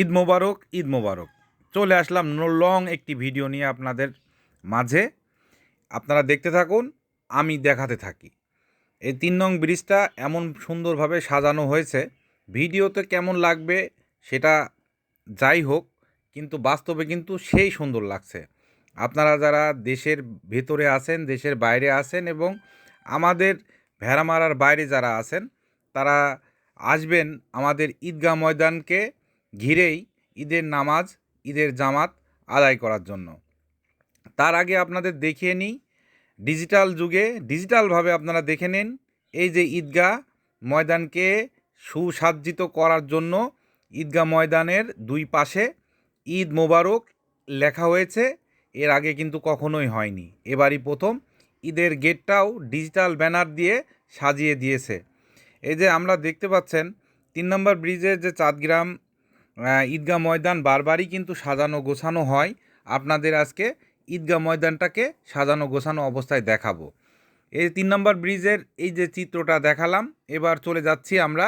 ঈদ মোবারক ঈদ মোবারক। চলে আসলাম লং একটি ভিডিও নিয়ে আপনাদের মাঝে। আপনারা দেখতে থাকুন, আমি দেখাতে থাকি। এই তিন নং ব্রিজটা এমন সুন্দরভাবে সাজানো হয়েছে। ভিডিওতে কেমন লাগবে সেটা যাই হোক, কিন্তু বাস্তবে কিন্তু সেই সুন্দর লাগছে। আপনারা যারা দেশের ভেতরে আছেন, দেশের বাইরে আছেন এবং আমাদের ভেড়ামারার বাইরে যারা আছেন, তারা আসবেন আমাদের ঈদগাহ ময়দানকে ঘিরেই ঈদের নামাজ, ঈদের জামাত আদায় করার জন্য। তার আগে আপনাদের দেখিয়ে নিই, ডিজিটাল যুগে ডিজিটালভাবে আপনারা দেখে নিন, এই যে ঈদগাহ ময়দানকে সুসাজ্জিত করার জন্য ঈদগাহ ময়দানের দুই পাশে ঈদ মোবারক লেখা হয়েছে, এর আগে কিন্তু কখনোই হয়নি। এবারই প্রথম ঈদের গেটটাও ডিজিটাল ব্যানার দিয়ে সাজিয়ে দিয়েছে। এই যে আমরা দেখতে পাচ্ছেন, তিন নম্বর ব্রিজের যে চাঁদগ্রাম ঈদগাহ ময়দান বারবারই কিন্তু সাজানো গোছানো হয়। আপনাদের আজকে ঈদগাহ ময়দানটাকে সাজানো গোছানো অবস্থায় দেখাবো। এই তিন নম্বর ব্রিজের এই যে চিত্রটা দেখালাম, এবার চলে যাচ্ছি আমরা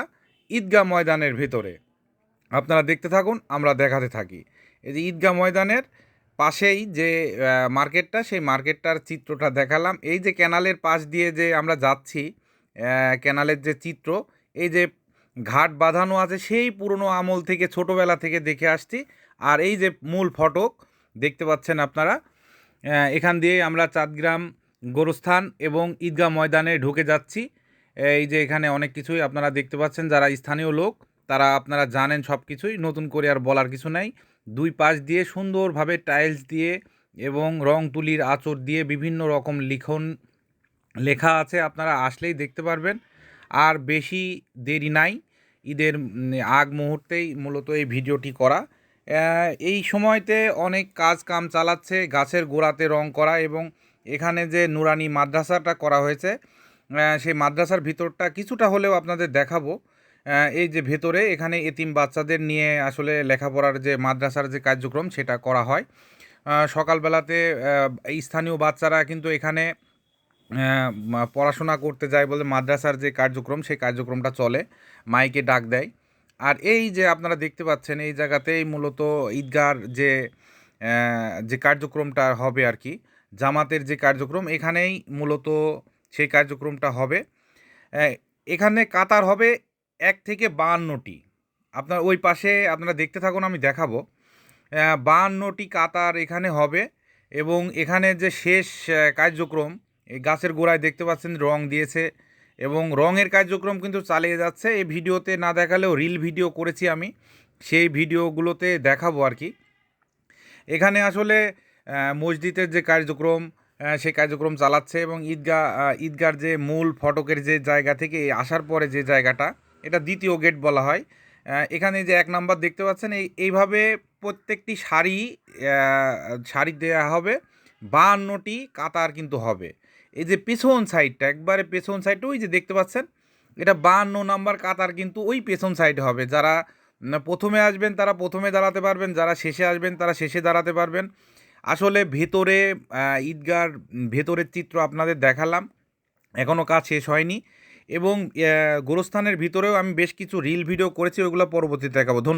ঈদগাহ ময়দানের ভেতরে। আপনারা দেখতে থাকুন, আমরা দেখাতে থাকি। এই যে ঈদগাহ ময়দানের পাশেই যে মার্কেটটা, সেই মার্কেটটার চিত্রটা দেখালাম। এই যে ক্যানালের পাশ দিয়ে যে আমরা যাচ্ছি ক্যানালের যে চিত্র, এই যে ঘাট বাঁধানো আছে, সেই পুরনো আমল থেকে ছোটোবেলা থেকে দেখে আসছি। আর এই যে মূল ফটক, দেখতে পাচ্ছেন আপনারা এখান দিয়ে আমরা চাঁদগ্রাম গোরস্থান এবং ঈদগাহ ময়দানে ঢুকে যাচ্ছি। এই যে এখানে অনেক কিছুই আপনারা দেখতে পাচ্ছেন, যারা স্থানীয় লোক, তারা আপনারা জানেন সব কিছুই নতুন করে আর বলার কিছু নাই। দুই পাশ দিয়ে সুন্দরভাবে টাইলস দিয়ে এবং রং তুলির আঁচড় দিয়ে বিভিন্ন রকম লিখন লেখা আছে, আপনারা আসলেই দেখতে পারবেন। আর বেশি দেরি নাই। ঈদের আগ মুহূর্তেই মূলত এই ভিডিওটি করা। এই সময়তে অনেক কাজ কাম চালাচ্ছে, গাছের গোড়াতে রং করা এবং এখানে যে নুরানি মাদ্রাসাটা করা হয়েছে সেই মাদ্রাসার ভিতরটা কিছুটা হলেও আপনাদের দেখাবো। এই যে ভেতরে, এখানে এতিম বাচ্চাদের নিয়ে আসলে লেখাপড়ার যে, মাদ্রাসার যে কার্যক্রম সেটা করা হয়। সকালবেলাতে স্থানীয় বাচ্চারা কিন্তু এখানে পড়াশোনা করতে যায় বলে মাদ্রাসার যে কার্যক্রম, সেই কার্যক্রমটা চলে। মাইকে ডাক দেয়। আর এই যে আপনারা দেখতে পাচ্ছেন, এই জায়গাতেই মূলত ঈদগার যে যে কার্যক্রমটা হবে আর কি, জামাতের যে কার্যক্রম, এখানেই মূলত সেই কার্যক্রমটা হবে। এখানে কাতার হবে এক থেকে বাহান্নটি। আপনার ওই পাশে আপনারা দেখতে থাকুন, আমি দেখাবো। বাহান্নটি কাতার এখানে হবে এবং এখানে যে শেষ কার্যক্রম এই গাছের গোড়ায় দেখতে পাচ্ছেন রং দিয়েছে এবং রঙের কার্যক্রম কিন্তু চালিয়ে যাচ্ছে। এই ভিডিওতে না দেখালেও রিল ভিডিও করেছি আমি। সেই ভিডিওগুলোতে দেখাবো আর কি। এখানে আসলে মসজিদের যে কার্যক্রম সেই কার্যক্রম চালাচ্ছে এবং ঈদগাহ আহ, ঈদগার যে মূল ফটকের যে জায়গা থেকে আসার পরে যে জায়গাটা এটা দ্বিতীয় গেট বলা হয়। এখানে যে এক নাম্বার দেখতে পাচ্ছেন এই এইভাবে প্রত্যেকটি শাড়ি শাড়ি দেওয়া হবে। বাহান্নটি কাতার কিন্তু হবে। এই যে পেছন সাইডটা, একবারে পেছন সাইডটা, ওই যে দেখতে পাচ্ছেন? এটা বাহান্ন নাম্বার কাতার কিন্তু ওই পেছন সাইডে হবে। যারা প্রথমে আসবেন, তারা প্রথমে দাঁড়াতে পারবেন। যারা শেষে আসবেন, তারা শেষে দাঁড়াতে পারবেন। আসলে ভেতরে ঈদগার ভেতরের চিত্র আপনাদের দেখালাম। এখনও কাজ শেষ হয়নি। এবং গোরস্থানের ভিতরেও আমি বেশ কিছু রিল ভিডিও করেছি ওইগুলো পরবর্তীতে দেখাবো। ধন্যবাদ।